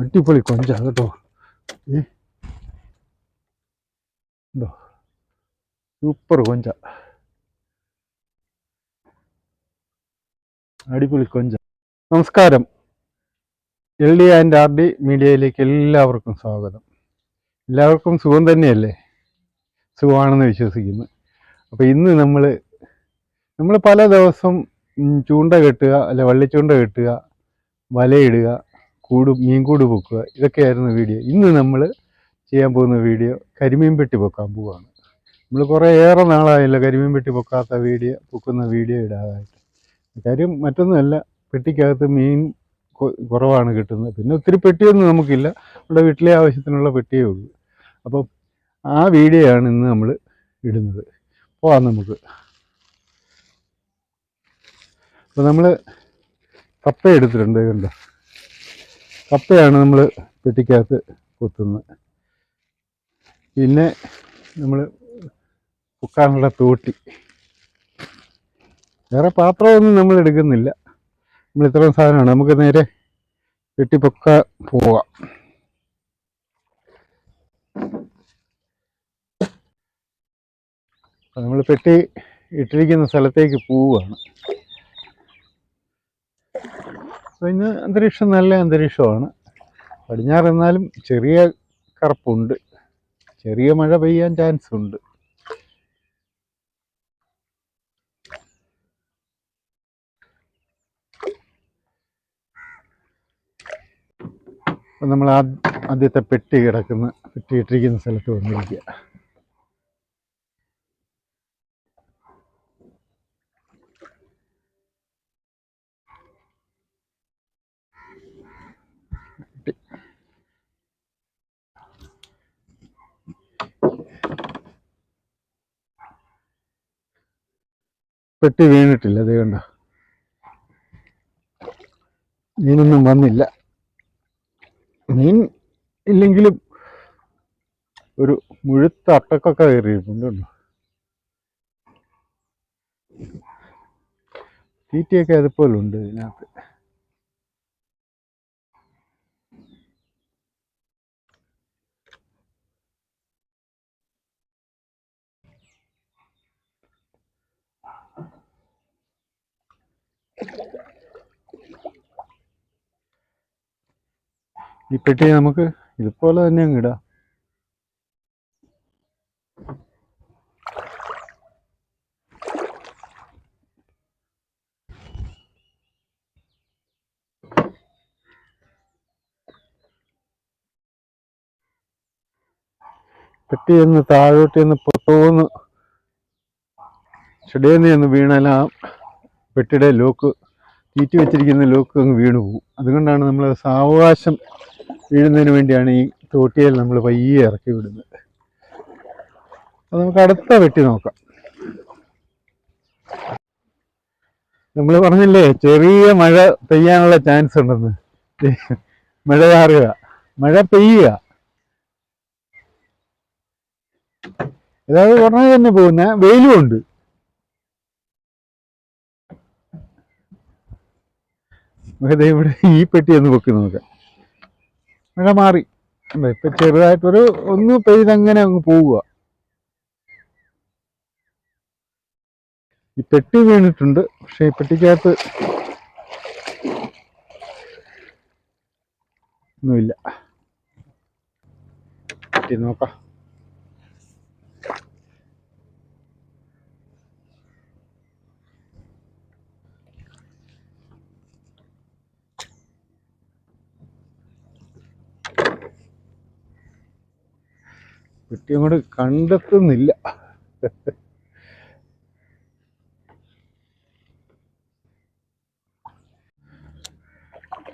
അടിപൊളി കൊഞ്ചാണ് കേട്ടോ. ഏ? സൂപ്പർ കൊഞ്ച. അടിപൊളി കൊഞ്ച. നമസ്കാരം. L D and R D മീഡിയയിലേക്ക് എല്ലാവർക്കും സ്വാഗതം. എല്ലാവർക്കും സുഖം തന്നെയല്ലേ? സുഖമാണെന്ന് വിശ്വസിക്കുന്നു. അപ്പോൾ ഇന്ന് നമ്മൾ നമ്മൾ പല ദിവസം ചൂണ്ട കെട്ടുക അല്ലെ വള്ളിച്ചൂണ്ട കെട്ടുക വലയിടുക കൂട് പൊക്കുക ഇതൊക്കെയായിരുന്നു വീഡിയോ ഇന്ന് നമ്മൾ ചെയ്യാൻ പോകുന്ന വീഡിയോ കരിമീൻ പെട്ടി പൊക്കാൻ പോവുകയാണ് നമ്മൾ കുറേ ഏറെ നാളായല്ലോ കരിമീൻ പെട്ടി പൊക്കാത്ത വീഡിയോ പൊക്കുന്ന വീഡിയോ ഇടാതായിട്ട് കാര്യം മറ്റൊന്നുമല്ല പെട്ടിക്കകത്ത് മീൻ കുറവാണ് കിട്ടുന്നത്. പിന്നെ ഒത്തിരി പെട്ടിയൊന്നും നമുക്കില്ല. നമ്മുടെ വീട്ടിലെ ആവശ്യത്തിനുള്ള പെട്ടിയേ ഉള്ളൂ. അപ്പം ആ വീഡിയോ ആണ് ഇന്ന് നമ്മൾ ഇടുന്നത്. പോവാം നമുക്ക്. അപ്പോൾ നമ്മൾ കപ്പ എടുത്തിട്ടുണ്ട് കണ്ടോ? കപ്പയാണ് നമ്മൾ പെട്ടിക്കകത്ത് കുത്തുന്നത്. പിന്നെ നമ്മൾ പൊക്കാനുള്ള തോട്ടി. വേറെ പാത്രമൊന്നും നമ്മൾ എടുക്കുന്നില്ല. നമ്മൾ ഇത്രയും സാധനമാണ്. നമുക്ക് നേരെ വെട്ടിപ്പൊക്ക പോവാം. നമ്മൾ പെട്ടി ഇട്ടിരിക്കുന്ന സ്ഥലത്തേക്ക് പോവുകയാണ് ഇന്ന് അന്തരീക്ഷം നല്ല അന്തരീക്ഷമാണ്. പടിഞ്ഞാറ് എന്നാലും ചെറിയ കറുപ്പുണ്ട്. ചെറിയ മഴ പെയ്യാൻ ചാൻസ് ഉണ്ട്. നമ്മൾ ആദ്യത്തെ പെട്ടി കിടക്കുന്ന പെട്ടി ഇട്ടിരിക്കുന്ന സ്ഥലത്ത് വന്നിരിക്കുക. പെട്ടി വീണിട്ടില്ല അത് കണ്ടോ. മീനൊന്നും വന്നില്ല. മീൻ ഇല്ലെങ്കിലും ഒരു മുഴുത്ത അട്ടക്കൊക്കെ കയറിയിട്ടുണ്ട് തീറ്റയൊക്കെ അതുപോലെ ഉണ്ട് ഇതിനകത്ത്. ഈ പെട്ടി നമുക്ക് ഇതുപോലെ തന്നെ അങ്ങ് ഇടാം. പെട്ടി ഒന്ന് താഴോട്ട് എന്ന് ചെടിയെന്ന് ആ പെട്ടിയുടെ ലോക്ക് തീറ്റി വെച്ചിരിക്കുന്ന ലോക്ക് അങ്ങ് വീണു പോകും അതുകൊണ്ടാണ് നമ്മൾ സാവകാശം വീഴുന്നതിന് വേണ്ടിയാണ് ഈ തോട്ടിയിൽ നമ്മൾ പയ്യെ ഇറക്കി വിടുന്നത്. അപ്പോൾ നമുക്ക് അടുത്ത വെട്ടി നോക്കാം. നമ്മൾ പറഞ്ഞില്ലേ ചെറിയ മഴ പെയ്യാനുള്ള ചാൻസ് ഉണ്ടെന്ന്. മഴ ചാറുക മഴ പെയ്യുക. അതായത് ഉടനെ തന്നെ പോകുന്ന വെയിലും ഉണ്ട്. നമുക്ക് ഇവിടെ ഈ പെട്ടി ഒന്ന് പൊക്കി നോക്കാം. അങ്ങനെ മാറി. ഇപ്പം ചെറുതായിട്ടൊരു ഒന്ന് പെയ്തങ്ങനെ അങ്ങ് പോവുക. ഈ പെട്ടി വീണിട്ടുണ്ട് പക്ഷെ ഈ പെട്ടിക്കകത്ത് ഒന്നുമില്ല. പെട്ടി നോക്കാം. പെട്ടി അങ്ങോട്ട് കണ്ടെത്തുന്നില്ല.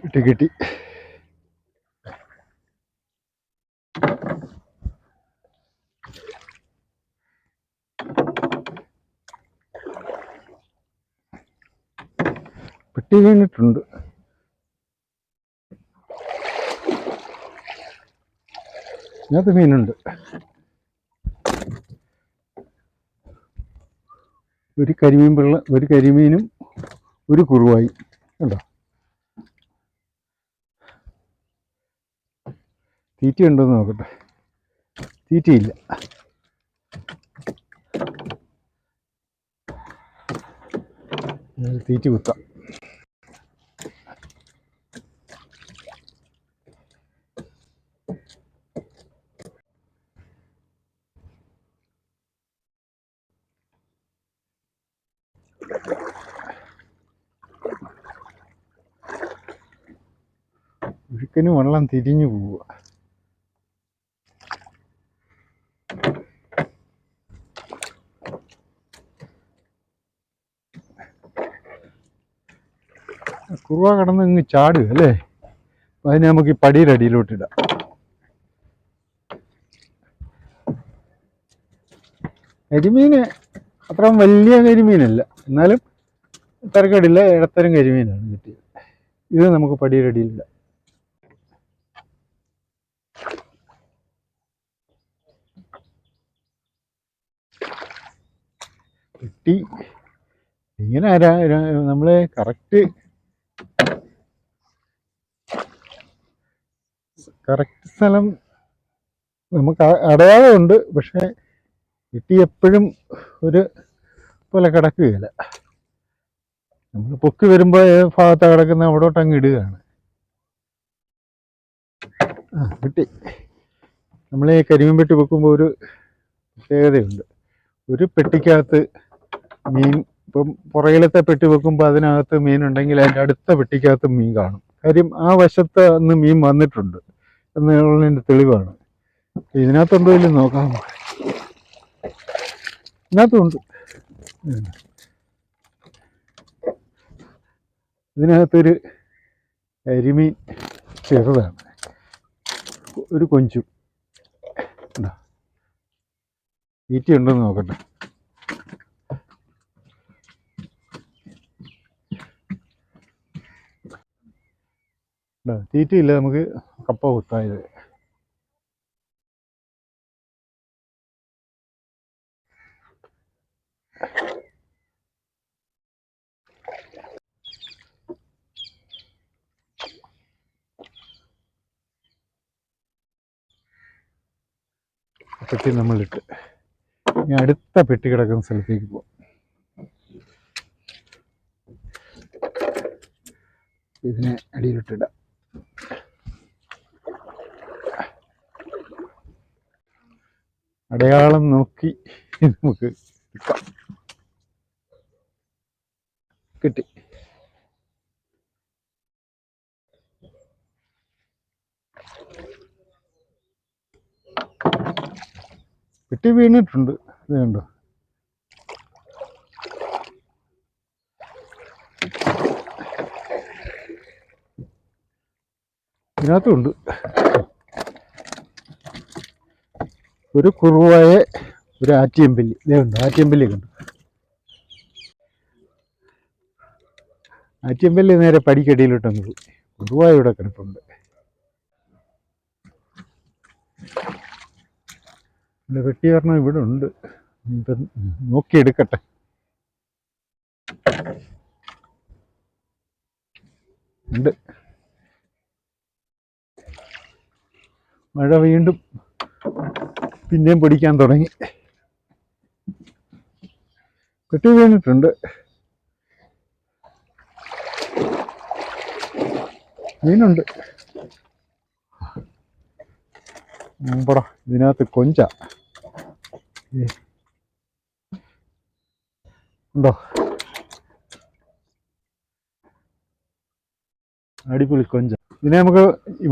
കിട്ടി കിട്ടി. പെട്ടി വീണിട്ടുണ്ട് ഇതിനകത്ത് മീനുണ്ട്. ഒരു കരിമീൻ പിള്ള ഒരു കരിമീനും ഒരു കുറുവായി. കണ്ടോ? തീറ്റ ഉണ്ടോ എന്ന് നോക്കട്ടെ. തീറ്റയില്ല. തീറ്റ കുത്താം. ഒഴുക്കിന് വെള്ളം തിരിഞ്ഞു പോവുക. കുറുവ കടന്ന് ഇങ്ങ് ചാടുക അല്ലേ? അപ്പം അതിനെ നമുക്ക് ഈ പടിയുടെ അടിയിലോട്ടിടാം കരിമീന് അത്ര വലിയ കരിമീനല്ല. എന്നാലും തിരക്കടില്ല ഇടത്തരം കരിമീനാണ് കിട്ടിയത്. ഇത് നമുക്ക് പടിയുടെ അടിയിലിടാം കിട്ടി ഇങ്ങനെ നമ്മളെ കറക്റ്റ് കറക്റ്റ് സ്ഥലം നമുക്ക് അടയാളമുണ്ട് പക്ഷെ കിട്ടി എപ്പോഴും ഒരു പോലെ കിടക്കുകയില്ല. നമ്മൾ പൊക്കി വരുമ്പോൾ ഏത് ഭാഗത്താണ് കിടക്കുന്ന അവിടോട്ട് അങ്ങ് ഇടുകയാണ്. ആ കിട്ടി. നമ്മൾ ഈ കരിമീൻ പെട്ടി വെക്കുമ്പോൾ ഒരു പ്രത്യേകതയുണ്ട്. ഒരു പെട്ടിക്കകത്ത് മീൻ ഇപ്പം പുറകിലത്തെ പെട്ടി വെക്കുമ്പോൾ അതിനകത്ത് മീൻ ഉണ്ടെങ്കിൽ അതിന്റെ അടുത്ത പെട്ടിക്കകത്ത് മീൻ കാണും. കാര്യം ആ വശത്ത് അന്ന് മീൻ വന്നിട്ടുണ്ട്. എന്നുള്ളതിന്റെ തെളിവാണ്. ഇതിനകത്തുണ്ടോ ഇല്ല നോക്കാം ഇതിനകത്തുണ്ട്. ഇതിനകത്തൊരു കരിമീൻ ചെറുതാണ് ഒരു കൊഞ്ചു ഉണ്ടോ ഉണ്ടെന്ന് നോക്കട്ടെ? തീറ്റയില്ല നമുക്ക് കപ്പ കുത്തായത് പെട്ടി നമ്മളിട്ട്. ഇനി അടുത്ത പെട്ടി കിടക്കുന്ന സ്ഥലത്തേക്ക് പോവാം. ഇതിനെ അടിയിലിട്ടിടാം. അടയാളം നോക്കി നമുക്ക് കിട്ടി. പെട്ടി വീണിട്ടുണ്ട്. ഇത് കണ്ടോ? ഇതിനകത്തുണ്ട്. ഒരു കുറുവായ ഒരു ആറ്റിയമ്പല്ലി ഇതേണ്ട് ആറ്റിയമ്പല്ലി കണ്ടു? ആറ്റിയമ്പല്ലി നേരെ പടിക്കടിയിലോട്ടങ്ങ് പോയി. കുറുവായ ഇവിടെ കിടപ്പുണ്ട്. ഇവിടെ വെട്ടി പറഞ്ഞാൽ ഇവിടെ ഉണ്ട്. നോക്കി നോക്കിയെടുക്കട്ടെ ഉണ്ട്. മഴ വീണ്ടും പിന്നെയും പിടിക്കാൻ തുടങ്ങി. പെട്ടി വീണിട്ടുണ്ട്. മീനുണ്ട്. ഇതിനകത്ത് കൊഞ്ച. ഉണ്ടോ? അടിപൊളി കൊഞ്ച. ഇതിനെ നമുക്ക്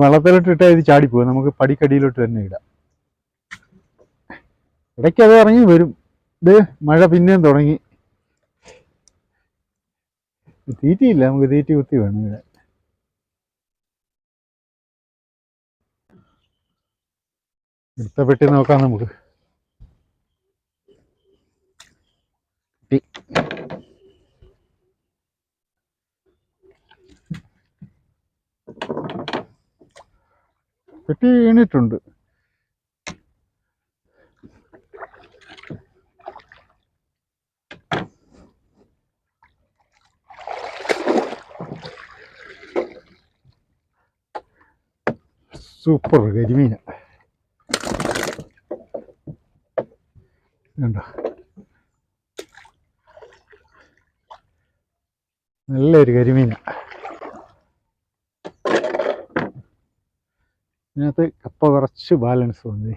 വള്ളത്തിലോട്ട് ഇട്ടാൽ ഇത് ചാടിപ്പോകും. നമുക്ക് പടിക്കടിയിലോട്ട് തന്നെ ഇടാം. ഇടയ്ക്ക് അത് ഇറങ്ങി വരും. ഇത് മഴ പിന്നെയും തുടങ്ങി. തീറ്റിയില്ല. നമുക്ക് തീറ്റി കുത്തി വേണം ഇവിടെ അടുത്ത പെട്ടി നോക്കാം നമുക്ക്. കിട്ടി. പെട്ടി വീണിട്ടുണ്ട് സൂപ്പർ കരിമീന കണ്ടോ നല്ലൊരു കരിമീന. ഇതിനകത്ത് കപ്പ കുറച്ച് ബാലൻസ് വന്നേ.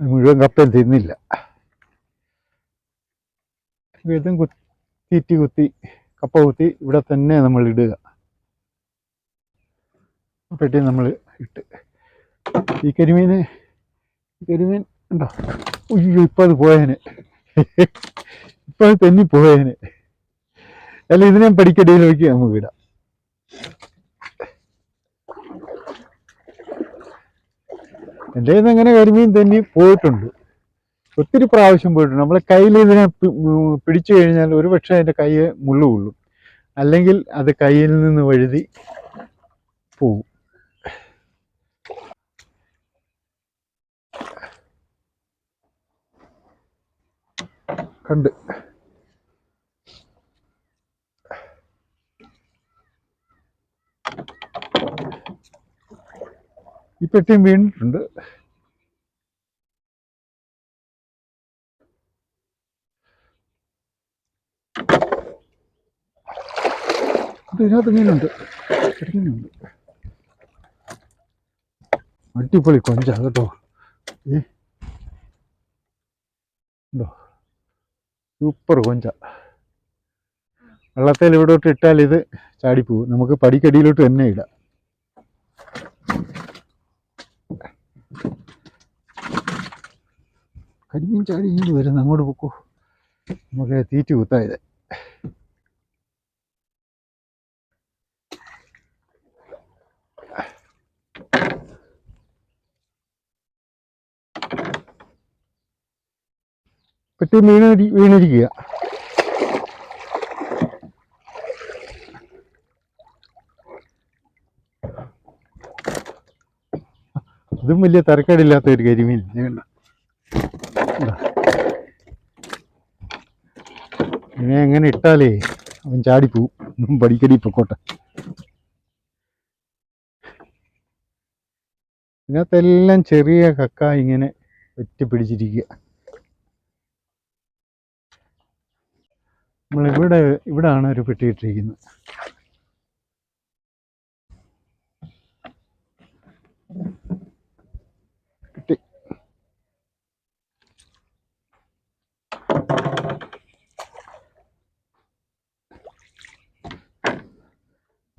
മുഴുവൻ കപ്പയും തിന്നില്ല. ഇതും കുത്തിറ്റി കുത്തി കപ്പ കുത്തി ഇവിടെ തന്നെ നമ്മൾ ഇടുക. പെട്ടി നമ്മൾ ഇട്ട്. ഈ കരിമീന് കരിമീൻ ഉണ്ടോ? ഉയ്യോ ഇപ്പം അത് പോയേനെ. ഇപ്പം തെന്നി പോയേനെ അല്ല ഇതിനെ നോക്കി നമുക്ക് ഇടാം എന്റെ നിന്ന് അങ്ങനെ കരിമീൻ തെന്നി പോയിട്ടുണ്ട്. ഒത്തിരി പ്രാവശ്യം പോയിട്ടുണ്ട്. നമ്മളെ കയ്യിൽ ഇതിനെ പിടിച്ചു കഴിഞ്ഞാൽ ഒരു പക്ഷേ അതിന്റെ കൈ മുള്ളു അല്ലെങ്കിൽ അത് കയ്യിൽ നിന്ന് വഴുതി പോവും. കണ്ട്. ഈ പെട്ടിയും വീണിട്ടുണ്ട്. ഇത് ഇതിനകത്ത് മീനുണ്ട്. അടിപൊളി കൊഞ്ച കേട്ടോ. ഏ? സൂപ്പർ കൊഞ്ച. വെള്ളത്തിൽ ഇവിടോട്ട് ഇട്ടാൽ ഇത് ചാടിപ്പോവും. നമുക്ക് പടിക്കടിയിലോട്ട് തന്നെ ഇടാം. കരിമീൻ ചാടി ഇങ്ങനെ വരുന്നു. അങ്ങോട്ട് പൊക്കോ. നമുക്ക് തീറ്റ കുത്തായത് പെട്ടി മീന വീണിരിക്കുക. അതും വലിയ തരക്കേടില്ലാത്ത ഒരു കരിമീൻ. ഇത് ഇതാ. എങ്ങനെ ഇട്ടാലേ? അവൻ ചാടിപ്പോവും. പടിക്കടി പൊക്കോട്ടെ. ഇതിനകത്തെല്ലാം ചെറിയ കക്ക ഇങ്ങനെ വെറ്റി പിടിച്ചിരിക്കുക നമ്മളിവിടെ ഇവിടാണ് ഒരു പെട്ടി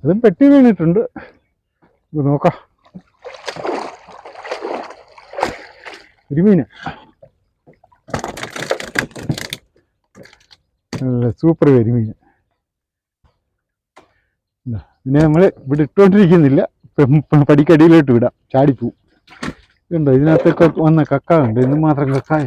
അതും പെട്ടി വീണിട്ടുണ്ട്. നോക്കാം. കരിമീന് നല്ല സൂപ്പർ കരിമീൻ പിന്നെ നമ്മൾ ഇവിടെ ഇട്ടുകൊണ്ടിരിക്കുന്നില്ല. പടിക്കടിയിലോട്ട് വിടാം ചാടിപ്പോവും. ഇതുണ്ടോ? ഇതിനകത്തൊക്കെ വന്ന കക്ക ഉണ്ട് ഇന്ന് മാത്രം കക്കായ.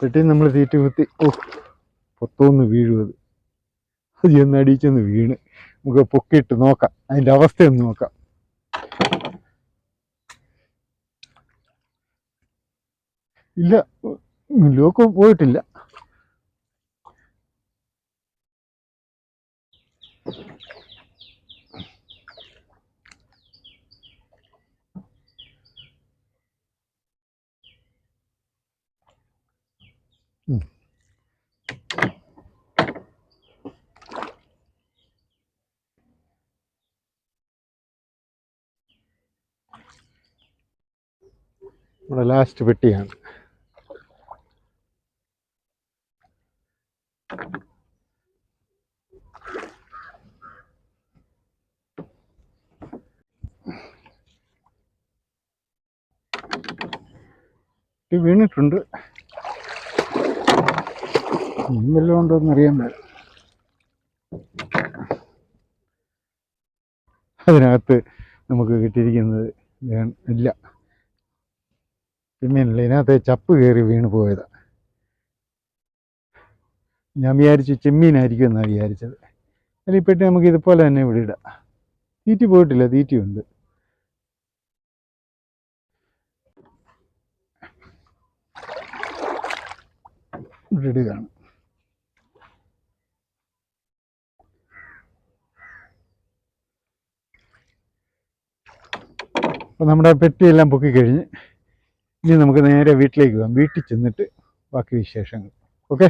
പെട്ടി നമ്മൾ തീറ്റ കുത്തി ഓ പൊത്തോന്ന് വീഴും അത് അത് ചെന്ന് അടിയിച്ചൊന്ന് വീണ്. നമുക്ക് പൊക്കിയിട്ട് നോക്കാം. അതിന്റെ അവസ്ഥയൊന്ന് നോക്കാം. ഇല്ല ലോക്ക് പോയിട്ടില്ല ഉം. നമ്മുടെ ലാസ്റ്റ് പെട്ടിയാണ് വീണിട്ടുണ്ട്. വല്ലതും ഉണ്ടോ എന്ന് അറിയാൻ മേല. അതിനകത്ത് നമുക്ക് കിട്ടിയിരിക്കുന്നത് ഇല്ല. പിന്നെയല്ല ഇതിനകത്ത് ചപ്പ് കയറി വീണ് പോയതാണ് ഞാൻ വിചാരിച്ചു ചെമ്മീനായിരിക്കും എന്നാണ് വിചാരിച്ചത്. അതിൽ പെട്ടി നമുക്ക് ഇതുപോലെ തന്നെ ഇവിടെ ഇടാം. തീറ്റി പോയിട്ടില്ല തീറ്റിയുണ്ട്. ഇവിടെ ഇടുകയാണ്. അപ്പം നമ്മുടെ പെട്ടിയെല്ലാം പൊക്കിക്കഴിഞ്ഞ് ഇനി നമുക്ക് നേരെ വീട്ടിലേക്ക് പോകാം. വീട്ടിൽ ചെന്നിട്ട് ബാക്കി വിശേഷങ്ങൾ. ഓക്കെ?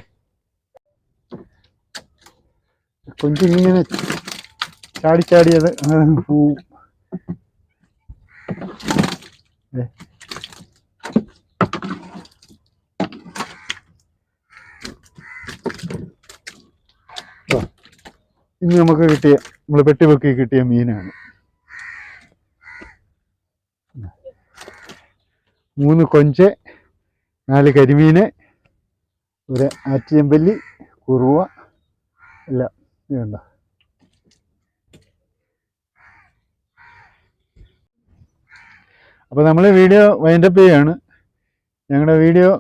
കൊഞ്ചിങ്ങനെ ചാടി ചാടിയത് പോവും. ദേ. ഓ, ഇന്ന് നമുക്ക് കിട്ടിയ നമ്മൾ പെട്ടിപൊക്കി കിട്ടിയ മീനാണ്. മൂന്ന് കൊഞ്ച് നാല് കരിമീന് ഒരു ആറ്റിയമ്പല്ലി കുറുവ എല്ലാം ഇതുണ്ടോ അപ്പോൾ നമ്മൾ വീഡിയോ വൈൻഡപ്പ് ചെയ്യാണ്. ഞങ്ങളുടെ വീഡിയോ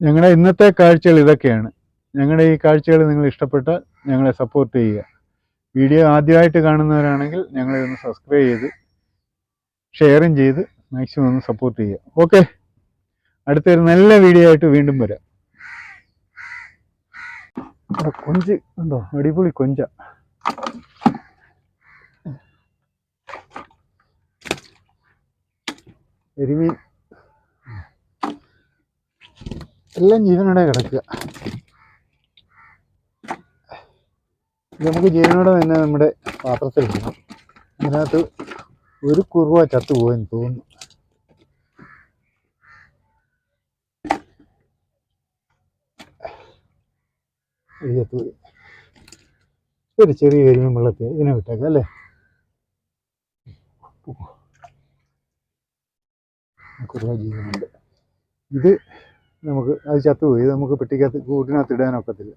ഞങ്ങളുടെ ഇന്നത്തെ കാഴ്ചകൾ ഇതൊക്കെയാണ്. ഞങ്ങളുടെ ഈ കാഴ്ചകൾ നിങ്ങൾ ഇഷ്ടപ്പെട്ടാൽ ഞങ്ങളെ സപ്പോർട്ട് ചെയ്യുക. വീഡിയോ ആദ്യമായിട്ട് കാണുന്നവരാണെങ്കിൽ ഞങ്ങളെ ഒന്ന് സബ്സ്ക്രൈബ് ചെയ്ത് ഷെയറും ചെയ്ത് മാക്സിമം ഒന്ന് സപ്പോർട്ട് ചെയ്യുക. ഓക്കെ അടുത്തൊരു നല്ല വീഡിയോ ആയിട്ട് വീണ്ടും വരാം. കൊഞ്ച്. ഉണ്ടോ അടിപൊളി കൊഞ്ച. എരിമീൻ എല്ലാം ജീവനോടെ കിടക്കുക. നമുക്ക് ജീവനോടെ തന്നെ നമ്മുടെ പാത്രത്തിൽ ഇടണം. അതിനകത്ത് ഒരു കുറുവ ചത്തുപോയെന്ന് തോന്നുന്നു. ഇത് ചത്തുപോയി ഒരു ചെറിയ കരിമീൻ വെള്ളത്തിൽ ഇതിനെ വിട്ടേക്കാം അല്ലേ? ജീവനുണ്ട്. ഇത് നമുക്ക് അത് ചത്തുപോയി നമുക്ക് പെട്ടിക്കകത്ത് കൂട്ടിനകത്ത് ഇടാനൊക്കത്തില്ല.